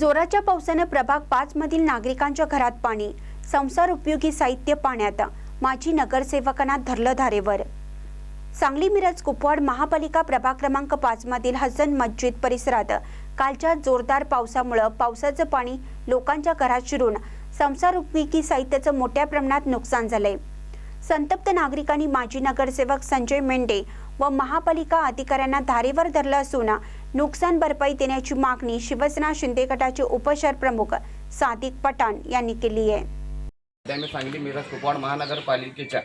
जोराच्या पावसानं प्रभाग पाच मधील नागरिकांच्या घरात पाणी संसार उपयोगी साहित्य पाण्यात माजी नगरसेवकांना धरलं धारेवर. सांगली मिरज कुपवाड महापालिका प्रभाग क्रमांक पाच मधील हसन मस्जिद परिसरात कालच्या जोरदार पावसामुळं पावसाचं पाणी लोकांच्या घरात शिरून संसार उपयोगी साहित्याचं मोठ्या प्रमाणात नुकसान झालंय. संतप्त नागरिकांनी माजी नगरसेवक संजय मेंढे व महापालिका अधिकाऱ्यांना धारेवर धरलं असून नुकसान भरपाई देण्याची मागणी शिवसेना शिंदे गटाचे उपशहर प्रमुख सादिक पठाण यांनी केली आहे. त्याने सांगली मिरज कुपवाड महानगरपालिकेच्या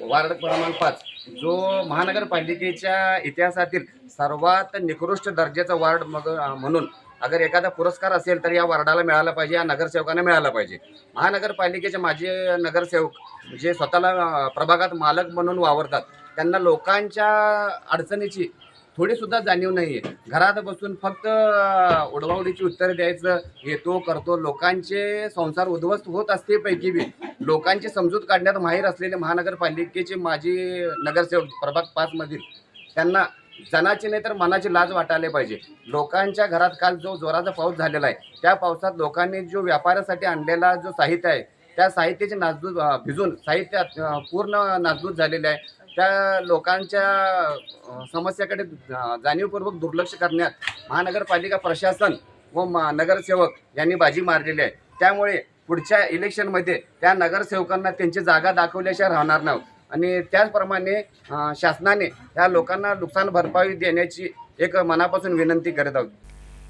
वार्ड क्रमांक पाच जो महानगरपालिकेच्या इतिहासातील सर्वात निकृष्ट दर्जाचा वार्ड मग म्हणून अगर एखादा पुरस्कार असेल तर या वार्डाला मिळाला पाहिजे या नगरसेवकांना मिळाला पाहिजे. महानगरपालिकेचे माजी नगरसेवक जे स्वतःला प्रभागात मालक म्हणून वावरतात त्यांना लोकांच्या अडचणीची थोडीसुद्धा जाणीव नाही आहे घरात बसून फक्त अं, उडवाउडीची उत्तरं द्यायचं येतो करतो लोकांचे संसार उद्ध्वस्त होत असते पैकी बी. लोकांची समजूत काढण्यात माहीर असलेले महानगरपालिकेचे माजी नगरसेवक प्रभाग पाचमधील त्यांना जनाची नाही तर मनाची लाज वाटायला पाहिजे. लोकांच्या घरात काल जो जोराचा पाऊस झालेला आहे त्या पावसात लोकांनी जो व्यापारासाठी आणलेला जो साहित्य आहे त्या साहित्याचे नासधूस भिजून साहित्य पूर्ण नासधूस झालेले आहे. त्या लोकांच्या समस्याकडे जाणीवपूर्वक दुर्लक्ष करण्यात महानगरपालिका प्रशासन व मा नगरसेवक यांनी बाजी मारलेली आहे. त्यामुळे पुढच्या इलेक्शनमध्ये त्या नगरसेवकांना त्यांची जागा दाखवल्याशिवाय राहणार नाही आणि त्याचप्रमाणे शासनाने या लोकांना नुकसान भरपाई देण्याची एक मनापासून विनंती करत आहोत.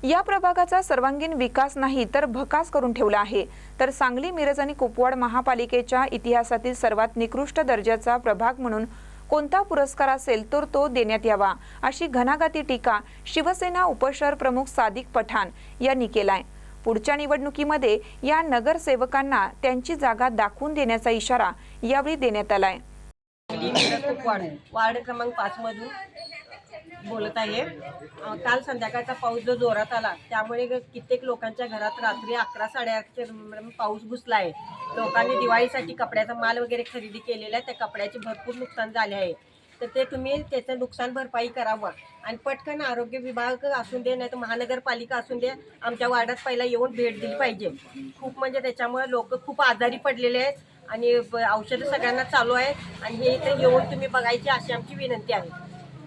या प्रभागाचा सर्वांगीण विकास नाही तर भकास करून ठेवला आहे. तर सांगली मिरज आणि कुपवाड महापालिकेच्या इतिहासातील सर्वात निकृष्ट दर्जाचा प्रभाग म्हणून कोणता पुरस्कार असेल तर तो देण्यात यावा अशी घणाघाती टीका शिवसेना उपशहर प्रमुख सादिक पठाण यांनी केलाय. पुढच्या निवडणुकीमध्ये या नगरसेवकांना त्यांची जागा दाखवून देण्याचा इशारा यावेळी देण्यात आलाय. वार्ड क्रमांक पाच मधून बोलत आहे. काल संध्याकाळचा पाऊस जो जोरात आला त्यामुळे कित्येक लोकांच्या घरात रात्री अकरा साडेअकराच्या पाऊस घुसला आहे लोकांनी दिवाळीसाठी कपड्याचा माल वगैरे खरेदी केलेला आहे त्या कपड्याचे भरपूर नुकसान झाले आहे. तर ते तुम्ही त्याचं नुकसान भरपाई करावं आणि पटकन आरोग्य विभाग असून दे नाही तर महानगरपालिका असून दे आमच्या वार्डात पहिला येऊन भेट दिली पाहिजे. खूप म्हणजे त्याच्यामुळे लोक खूप आजारी पडलेले आहेत आणि औषधं सगळ्यांना चालू आहे आणि हे इथे येऊन तुम्ही बघायची अशी आमची विनंती आहे.